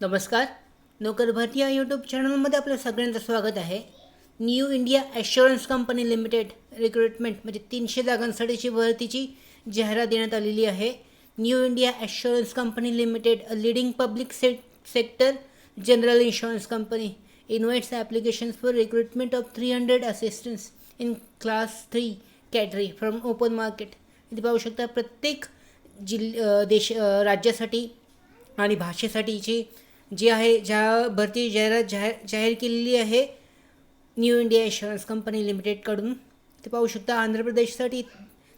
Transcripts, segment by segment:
नमस्कार. नोकर भरती या यूट्यूब चॅनलमध्ये आपलं सगळ्यांचं स्वागत आहे. New India assurance company limited recruitment म्हणजे तीनशे जागांसाठीची भरतीची जाहिरात देण्यात आलेली आहे. New India assurance company limited a leading public say sector general insurance company invites applications for recruitment of three hundred assistants in class three category from open market इथे पाहू शकता प्रत्येक जिल देश राज्यासाठी आणि भाषेसाठीची जी आहे ज्या भरती जाहिरात जाहीर जाहीर केलेली आहे न्यू इंडिया इन्शुरन्स कंपनी लिमिटेडकडून ते पाहू शकता आंध्र प्रदेशसाठी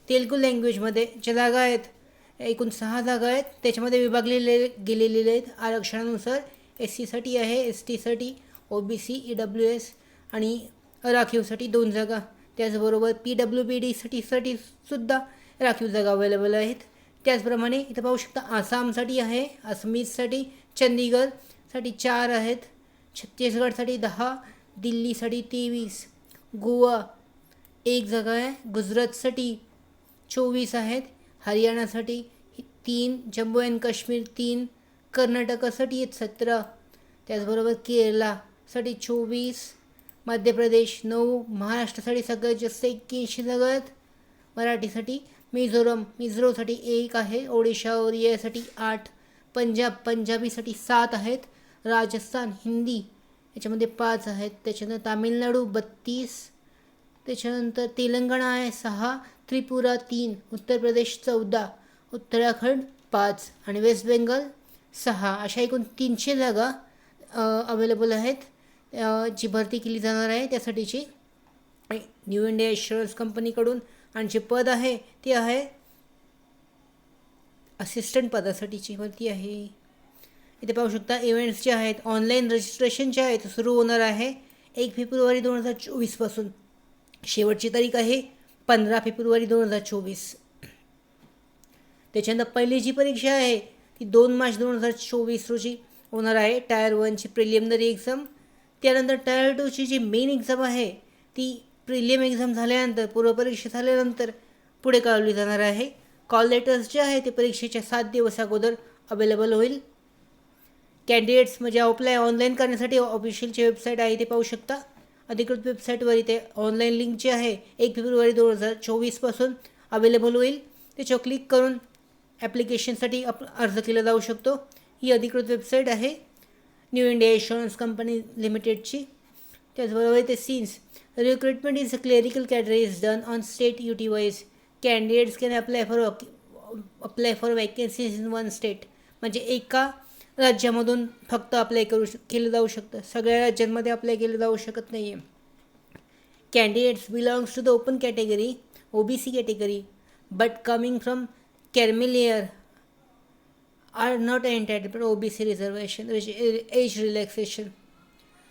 तेलगू लँग्वेजमध्ये ज्या जागा आहेत एकूण सहा जागा आहेत त्याच्यामध्ये विभागलेले गेलेले आहेत. आरक्षणानुसार एस सीसाठी आहे एस टीसाठी O B C E W S आणि राखीवसाठी दोन जागा. त्याचबरोबर पी डब्ल्यू बी डीसाठी सुद्धा राखीव जागा अवेलेबल आहेत. त्याचप्रमाणे इथं पाहू शकता आसामसाठी आहे आसामीजसाठी चंदीगडसाठी चार आहेत. छत्तीसगडसाठी दहा दिल्लीसाठी तेवीस गोवा एक जागा आहे. गुजरातसाठी चोवीस आहेत. हरियाणासाठी तीन जम्मू अँड काश्मीर तीन कर्नाटकासाठी आहेत सतरा त्याचबरोबर केरळासाठी चोवीस मध्य प्रदेश नऊ महाराष्ट्रासाठी सगळ्यात जास्त एक्क्याऐंशी जागा आहेत. मराठीसाठी मिझोरम मिझोरमसाठी एक आहे. ओडिशा ओरियासाठी आठ. पंजाब पंजाबीसाठी सात आहेत. राजस्थान हिंदी याच्यामध्ये पाच आहेत. त्याच्यानंतर तामिळनाडू बत्तीस. त्याच्यानंतर तेलंगणा आहे सहा. त्रिपुरा तीन. उत्तर प्रदेश चौदा. उत्तराखंड पाच. आणि वेस्ट बेंगाल सहा. अशा एकूण तीनशे जागा अवेलेबल आहेत जी भरती केली जाणार आहे त्यासाठीची. न्यू इंडिया इन्शुरन्स कंपनीकडून आणि जे पद आहे ते आहे असिस्टंट पदासाठीची भरती आहे. इथे पाहू शकता इव्हेंट्स जे आहेत ऑनलाईन रजिस्ट्रेशन जे आहे ते सुरू होणार आहे एक फेब्रुवारी दोन हजार चोवीसपासून शेवटची तारीख आहे पंधरा फेब्रुवारी दोन हजार चोवीस. त्याच्यानंतर पहिली जी परीक्षा आहे ती दोन मार्च दोन हजार चोवीस रोजी होणार आहे. टायर वनची प्रिलिमिनरी एक्झाम त्यानंतर टायर टूची जी मेन एक्झाम आहे ती प्रिलियम एक्झाम झाल्यानंतर पूर्वपरीक्षा झाल्यानंतर पुढे कळवली जाणार आहे. कॉल लेटर्स जे आहे ते परीक्षेच्या सात दिवस अगोदर अवेलेबल होईल. कॅन्डिडेट्स म्हणजे अप्लाय ऑनलाईन करण्यासाठी ऑफिशियलची वेबसाईट आहे ते पाहू शकता. अधिकृत वेबसाईटवर इथे ऑनलाईन लिंक जी आहे एक फेब्रुवारी दोन हजार चोवीसपासून अवेलेबल होईल. त्याच्यावर क्लिक करून ॲप्लिकेशनसाठी अप अर्ज केला जाऊ शकतो. ही अधिकृत वेबसाईट आहे. न्यू इंडिया इन्शुरन्स कंपनी लिमिटेडची त्याचबरोबर ते since recruitment is a clerical category is done on state UT wise candidates can apply for apply for vacancies in one state म्हणजे एका राज्यामधून फक्त अप्लाय करू श केलं जाऊ शकतं. सगळ्या राज्यांमध्ये अप्लाय केलं जाऊ शकत नाही आहे candidates belongs to the open category O B C category but coming from creamy layer are not entitled O B C reservation age relaxation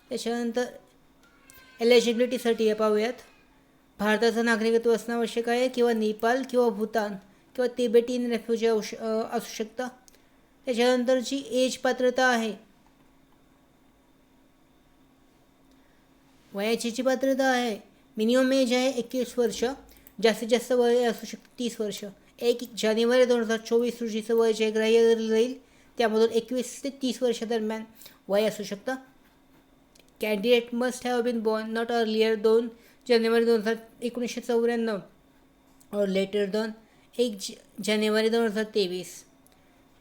त्याच्यानंतर एलिजिबिलिटीसाठी पाहूयात. भारताचं नागरिकत्व असणं आवश्यक आहे किंवा नेपाळ किंवा भूतान किंवा तिबेटीन रेफ्युजी असू असू शकतं. त्याच्यानंतरची एज पात्रता आहे वयाची जी पात्रता आहे मिनिमम एज आहे एकवीस वर्ष जास्तीत जास्त वय असू शकतं तीस वर्ष. एक जानेवारी दोन हजार चोवीस रोजीचं वय जे ग्राह्य धरलं जाईल त्यामधून एकवीस ते तीस वर्षादरम्यान वय असू शकतं. Candidate must have been born not earlier दोन जानेवारी दोन हजार एकोणीसशे चौऱ्याण्णव और लेटर दोन एक ज जानेवारी दोन हजार तेवीस.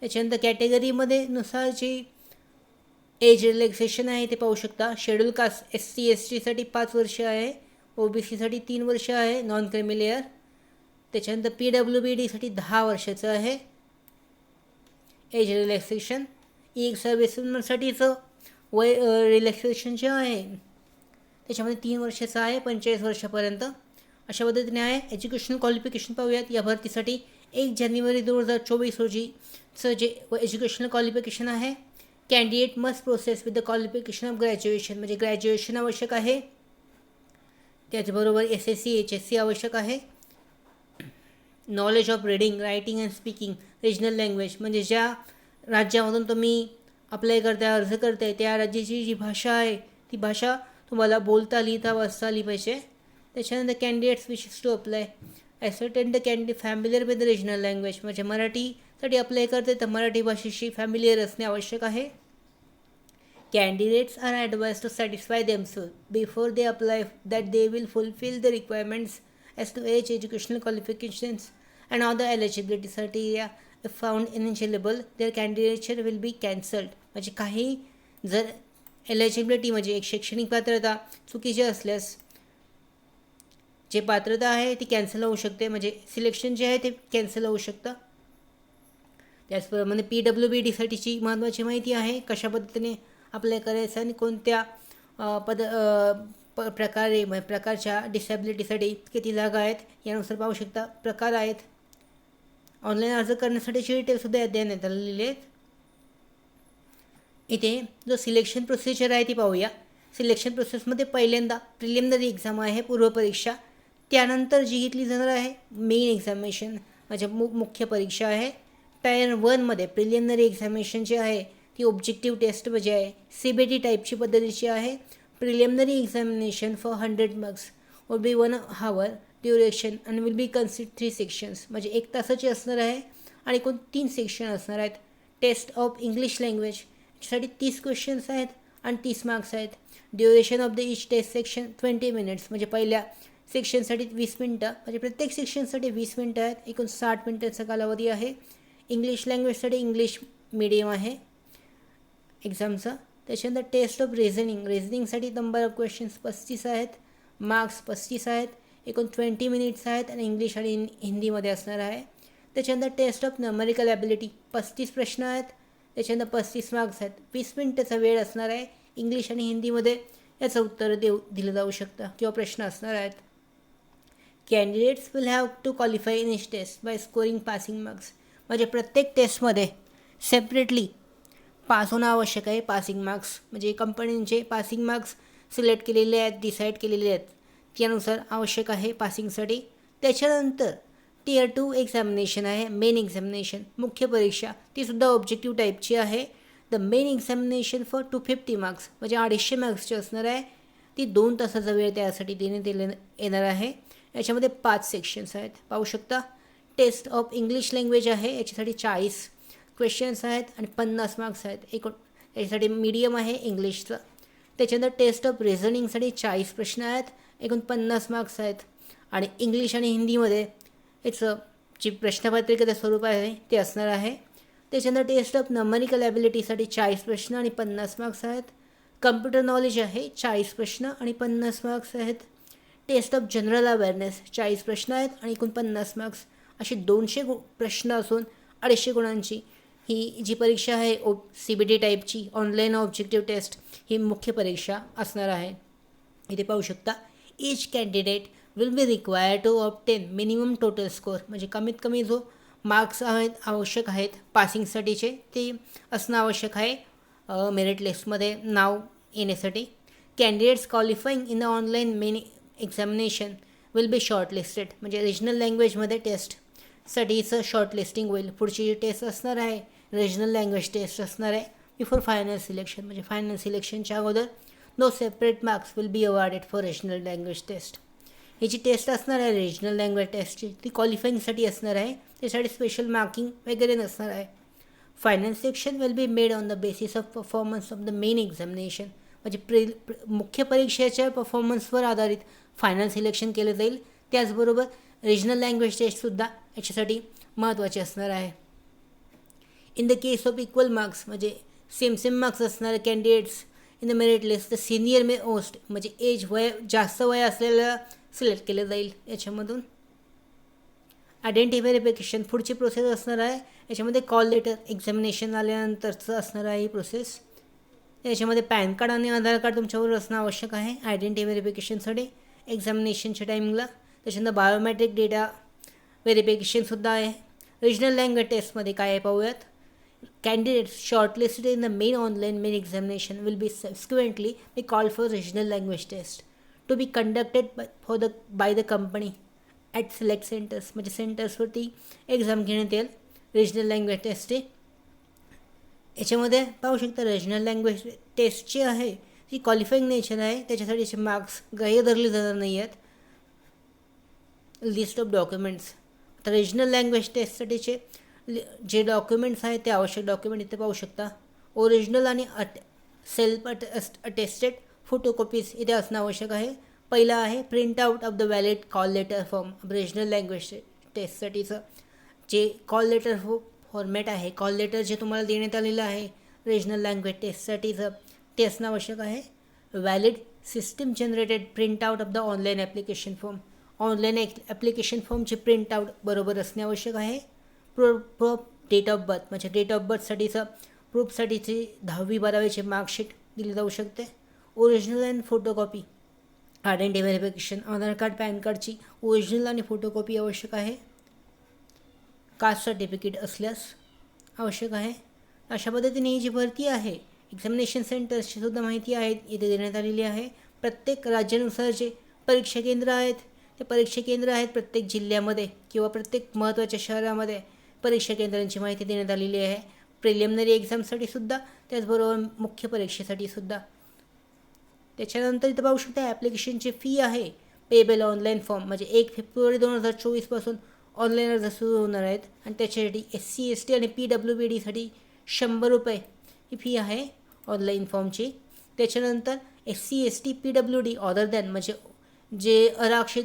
त्याच्यानंतर कॅटेगरीमध्ये नुसार जी एज रिलॅक्सेशन आहे ते पाहू शकता. Schedule caste S C S टीसाठी पाच वर्ष आहे. ओ बी सीसाठी तीन वर्ष आहे. नॉन क्रिमिलेअर त्याच्यानंतर पी डब्ल्यू बी डीसाठी दहा वर्षाचं आहे. एज रिलॅक्सेशन ई सर्व्हिसमॅनसाठीचं वय रिलॅक्सेशन जे आहे त्याच्यामध्ये तीन वर्षाचं आहे पंचेचाळीस वर्षापर्यंत. अशा पद्धतीने आहे. एज्युकेशनल क्वालिफिकेशन पाहूयात. या भरतीसाठी एक जानेवारी दोन हजार चोवीस रोजीचं जे एज्युकेशनल क्वालिफिकेशन आहे candidate must process with the qualification of graduation म्हणजे ग्रॅज्युएशन आवश्यक आहे. त्याचबरोबर S S C H S C आवश्यक आहे. Knowledge of reading writing and speaking regional language म्हणजे ज्या राज्यामधून तुम्ही अप्लाय करताय अर्ज करताय त्या राज्याची जी भाषा आहे ती भाषा तुम्हाला बोलता लिहिता वाचता आली पाहिजे. त्याच्यानंतर candidates wishes to apply ascertain the candy familiar with regional language म्हणजे मराठीसाठी अप्लाय करते तर मराठी भाषेशी फॅमिलियर असणे आवश्यक आहे. Candidates are advised to satisfy them themselves before they apply that they will fulfil the requirements as to age educational qualifications and on the एलिजिबिलिटीसाठी found ineligible their candidate will be cancelled म्हणजे काही जर eligibility म्हणजे एक शैक्षणिक पात्रता चुकीची असल्यास जे पात्रता आहे ती कॅन्सल होऊ शकते. म्हणजे सिलेक्शन जे आहे ते कॅन्सल होऊ शकतं. त्याचप्रमाणे पी डब्ल्यू बी डीसाठीची महत्त्वाची माहिती आहे कशा पद्धतीने अप्लाय करायचं आणि कोणत्या पद प प्रकारे म्हणजे प्रकारच्या डिसॅबिलिटीसाठी किती जागा आहेत यानुसार पाहू शकता. प्रकार आहेत. ऑनलाईन अर्ज करण्यासाठीची डिटेलसुद्धा यात देण्यात आलेली आहेत. इथे जो सिलेक्शन प्रोसिजर आहे ती पाहूया. सिलेक्शन प्रोसेसमध्ये पहिल्यांदा प्रिलिमिनरी एक्झाम आहे पूर्वपरीक्षा. त्यानंतर जी घेतली जाणार आहे मेन एक्झामिनेशन म्हणजे मु मुख्य परीक्षा आहे. टायर वनमध्ये प्रिलिमिनरी एक्झामिनेशन जे आहे ती ऑब्जेक्टिव्ह टेस्ट म्हणजे आहे. सी बी टी टाईपची पद्धतीची आहे. Preliminary examination for hundred marks will be one hour duration and will be consist three sections म्हणजे एक तासाची असणार आहे आणि एकूण तीन सेक्शन असणार आहेत. टेस्ट ऑफ इंग्लिश लँग्वेज साठी तीस क्वेश्चन्स आहेत आणि तीस मार्क्स आहेत. Duration of the each test section twenty minutes म्हणजे पहिल्या सेक्शनसाठी वीस मिनटं. म्हणजे प्रत्येक सेक्शनसाठी वीस मिनटं आहेत. एकूण साठ मिनटांचा कालावधी आहे. इंग्लिश लँग्वेजसाठी इंग्लिश मीडियम आहे. एक्झामचं त्याच्यानंतर टेस्ट ऑफ रिझनिंग रिझनिंगसाठी नंबर ऑफ क्वेश्चन्स पस्तीस आहेत. मार्क्स पस्तीस आहेत. एकूण ट्वेंटी मिनिट्स आहेत आणि इंग्लिश आणि हिंदीमध्ये असणार आहे. त्याच्यानंतर टेस्ट ऑफ नंबरिकल ॲबिलिटी पस्तीस प्रश्न आहेत. त्याच्यानंतर पस्तीस मार्क्स आहेत. वीस मिनिटाचा वेळ असणार आहे. इंग्लिश आणि हिंदीमध्ये याचं उत्तर देऊ दिलं जाऊ शकतं किंवा प्रश्न असणार आहेत. Candidates will have to qualify in each test by scoring passing marks म्हणजे प्रत्येक टेस्टमध्ये सेपरेटली पास होणं आवश्यक आहे पासिंग मार्क्स म्हणजे कंपनींचे पासिंग मार्क्स सिलेक्ट केलेले आहेत डिसाईड केलेले आहेत. त्यानुसार आवश्यक आहे पासिंगसाठी त्याच्यानंतर टीयर टू एक्झामिनेशन आहे मेन एक्झामिनेशन मुख्य परीक्षा तीसुद्धा ऑब्जेक्टिव्ह टाईपची आहे. The main examination for two fifty marks म्हणजे अडीचशे मार्क्सची असणार आहे. ती दोन तासाचा वेळ त्यासाठी देण्यात येले येणार आहे. याच्यामध्ये पाच सेक्शन्स आहेत. पाहू शकता टेस्ट ऑफ इंग्लिश लँग्वेज आहे याच्यासाठी चाळीस क्वेश्चन्स आहेत आणि पन्नास मार्क्स आहेत. एकूण याच्यासाठी मीडियम आहे इंग्लिशचं त्याच्यानंतर टेस्ट ऑफ रिझनिंगसाठी चाळीस प्रश्न आहेत एकूण पन्नास मार्क्स आहेत. आणि इंग्लिश आणि हिंदीमध्ये याचं जी प्रश्नपत्रिकेचं स्वरूप आहे ते असणार आहे. त्याच्यानंतर टेस्ट ऑफ नंबरिकल ॲबिलिटीसाठी चाळीस प्रश्न आणि पन्नास मार्क्स आहेत. कम्प्युटर नॉलेज आहे चाळीस प्रश्न आणि पन्नास मार्क्स आहेत. टेस्ट ऑफ जनरल अवेअरनेस चाळीस प्रश्न आहेत आणि एकूण पन्नास मार्क्स असे दोनशे गु प्रश्न असून अडीचशे गुणांची ही जी परीक्षा आहे ओ सी बी डी टाईपची ऑनलाईन ऑब्जेक्टिव्ह टेस्ट ही मुख्य परीक्षा असणार आहे. इथे पाहू शकता each candidate will be require to obtain minimum total score म्हणजे कमीत कमी जो मार्क्स आहेत आवश्यक आहेत पासिंगसाठीचे ते असणं आवश्यक आहे. मेरिट लिस्टमध्ये नाव येण्यासाठी. Candidates qualifying in the online main examination will be shortlisted म्हणजे रिजनल लँग्वेजमध्ये टेस्टसाठीचं शॉर्टलिस्टिंग होईल. पुढची जी टेस्ट असणार आहे रिजनल लँग्वेज टेस्ट असणार आहे बिफोर फायनल सिलेक्शन म्हणजे फायनल सिलेक्शनच्या अगोदर no separate marks will be awarded for regional language test ही जी टेस्ट असणार आहे रिजनल लँग्वेज टेस्टची ती क्वालिफाईंगसाठी असणार आहे. त्यासाठी स्पेशल मार्किंग वगैरे नसणार आहे. Final section will be made on the basis of performance of the main examination म्हणजे प्रि मुख्य परीक्षेच्या परफॉर्मन्सवर आधारित फायनल सिलेक्शन केलं जाईल. त्याचबरोबर रिजनल लँग्वेज टेस्टसुद्धा याच्यासाठी महत्त्वाचे असणार आहे. In the case of equal marks म्हणजे सेम सेम मार्क्स असणारे candidates in the merit list the senior most म्हणजे एज वय जास्त वय असलेलं सिलेक्ट केलं जाईल याच्यामधून. आयडेंटिटी व्हेरिफिकेशन पुढची प्रोसेस असणार आहे. याच्यामध्ये कॉल लेटर एक्झामिनेशन आल्यानंतरचं असणार आहे ही प्रोसेस याच्यामध्ये पॅन कार्ड आणि आधार कार्ड तुमच्यावर असणं आवश्यक आहे. आयडेंटिटी व्हेरिफिकेशनसाठी एक्झामिनेशनच्या टायमिंगला त्याच्यानंतर बायोमॅट्रिक डेटा व्हेरिफिकेशनसुद्धा आहे. रिजनल लँग्वेज टेस्टमध्ये काय आहे पाहूयात. Candidate shortlisted in the main online main examination will be subsequently me call for regional language test to be conducted by, for the by the company at select centres म्हणजे सेंटर्सवरती exam घेण्यात येईल. Regional language टेस्टची याच्यामध्ये पाहू शकता regional language taste जी आहे ती qualifying nature आहे. त्याच्यासाठीचे मार्क्स ग्राह्य धरले जाणार नाही आहेत लिस्ट ऑफ डॉक्युमेंट्स आता रिजनल लँग्वेज टेस्टसाठीचे जे डॉक्युमेंट्स आहेत ते आवश्यक डॉक्युमेंट इथे पाहू शकता. ओरिजिनल आणि अट सेल्फ अटेस्टेड फोटोकॉपीज इथे असणं आवश्यक आहे. पहिला आहे print out of the valid call letter form regional language टेस्टसाठीचं जे कॉल लेटर फो फॉर्मॅट आहे कॉल लेटर जे तुम्हाला देण्यात आलेलं आहे रिजनल लँग्वेज टेस्टसाठीचं ते असणं आवश्यक आहे. Valid system generated print out of the online application form online application फॉर्मचे प्रिंट आउट बरोबर असणे आवश्यक आहे. प्रो प्रो डेट ऑफ बर्थ म्हणजे डेट ऑफ बर्थसाठीचं प्रूफसाठीची दहावी बारावीचे मार्कशीट दिली जाऊ शकते. Original and photocopy. Identity verification Aadhaar card PAN कार्डची ओरिजिनल आणि फोटोकॉपी आवश्यक आहे. कास्ट सर्टिफिकेट असल्यास आवश्यक आहे. अशा पद्धतीने ही जी भरती आहे एक्झामिनेशन सेंटर्सची सुद्धा माहिती आहे इथे देण्यात आलेली आहे. प्रत्येक राज्यानुसार जे परीक्षा केंद्र आहेत ते परीक्षा केंद्र आहेत प्रत्येक जिल्ह्यामध्ये किंवा प्रत्येक महत्त्वाच्या शहरामध्ये परीक्षा केंद्रांची माहिती देण्यात आलेली आहे. प्रिलिमिनरी एक्झामसाठी सुद्धा त्याचबरोबर मुख्य परीक्षेसाठी सुद्धा. त्याच्यानंतर इथं पाहू शकता ॲप्लिकेशनची फी आहे. पेबल ऑनलाईन फॉर्म म्हणजे एक फेब्रुवारी दोन हजार चोवीसपासून ऑनलाईन अर्ज सुरू होणार आहेत. आणि त्याच्यासाठी एस सी एस टी आणि पी डब्ल्यू बी डीसाठी शंभर रुपये ही फी आहे ऑनलाईन फॉर्मची त्याच्यानंतर S C S T P W D other than म्हणजे जे अराक्षित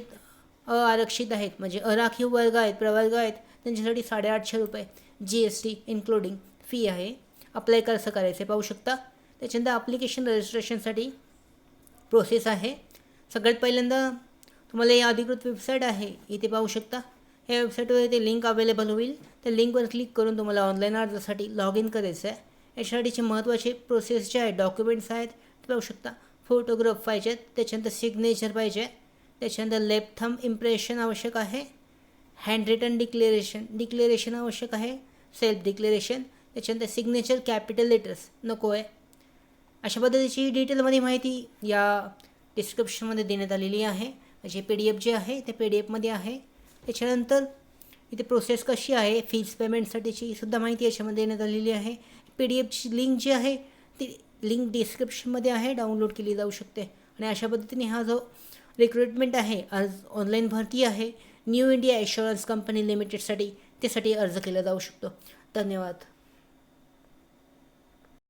अआरक्षित आहेत म्हणजे अराखीव वर्ग आहेत प्रवर्ग आहेत त्यांच्यासाठी साडेआठशे रुपये G S T including fee आहे. अप्लाय कसं करायचं पाहू शकता. त्याच्यानंतर ॲप्लिकेशन रजिस्ट्रेशनसाठी प्रोसेस आहे. सगळ्यात पहिल्यांदा तुम्हाला या अधिकृत वेबसाईट आहे. इथे पाहू शकता. या वेबसाईटवर इथे लिंक अवेलेबल होईल. त्या लिंकवर क्लिक करून तुम्हाला ऑनलाईन अर्जासाठी लॉग इन करायचं आहे. याच्यासाठीचे महत्त्वाचे प्रोसेस जे आहेत डॉक्युमेंट्स आहेत ते पाहू शकता. फोटोग्राफ पाहिजेत. त्याच्यानंतर सिग्नेचर पाहिजे. त्याच्यानंतर लेफ्ट थंब इम्प्रेशन आवश्यक आहे. हँड रिटन डिक्लेरेशन डिक्लेरेशन आवश्यक आहे. सेल्फ डिक्लेरेशन त्याच्यानंतर सिग्नेचर कॅपिटल लेटर्स नको आहे. अशा पद्धतीची डिटेलमध्ये माहिती या डिस्क्रिप्शनमध्ये देण्यात आलेली आहे. म्हणजे पी डी एफ जे आहे ते पी डी एफमध्ये आहे. त्याच्यानंतर इथे प्रोसेस कशी आहे फीज पेमेंटसाठीची सुद्धा माहिती याच्यामध्ये देण्यात आलेली आहे. पी डी एफची लिंक जी आहे ती लिंक डिस्क्रिप्शनमध्ये आहे डाउनलोड केली जाऊ शकते. आणि अशा पद्धतीने हा जो रिक्रुटमेंट आहे आज ऑनलाईन भरती आहे न्यू इंडिया इन्शुरन्स कंपनी लिमिटेडसाठी त्यासाठी अर्ज केला जाऊ शकतो. धन्यवाद.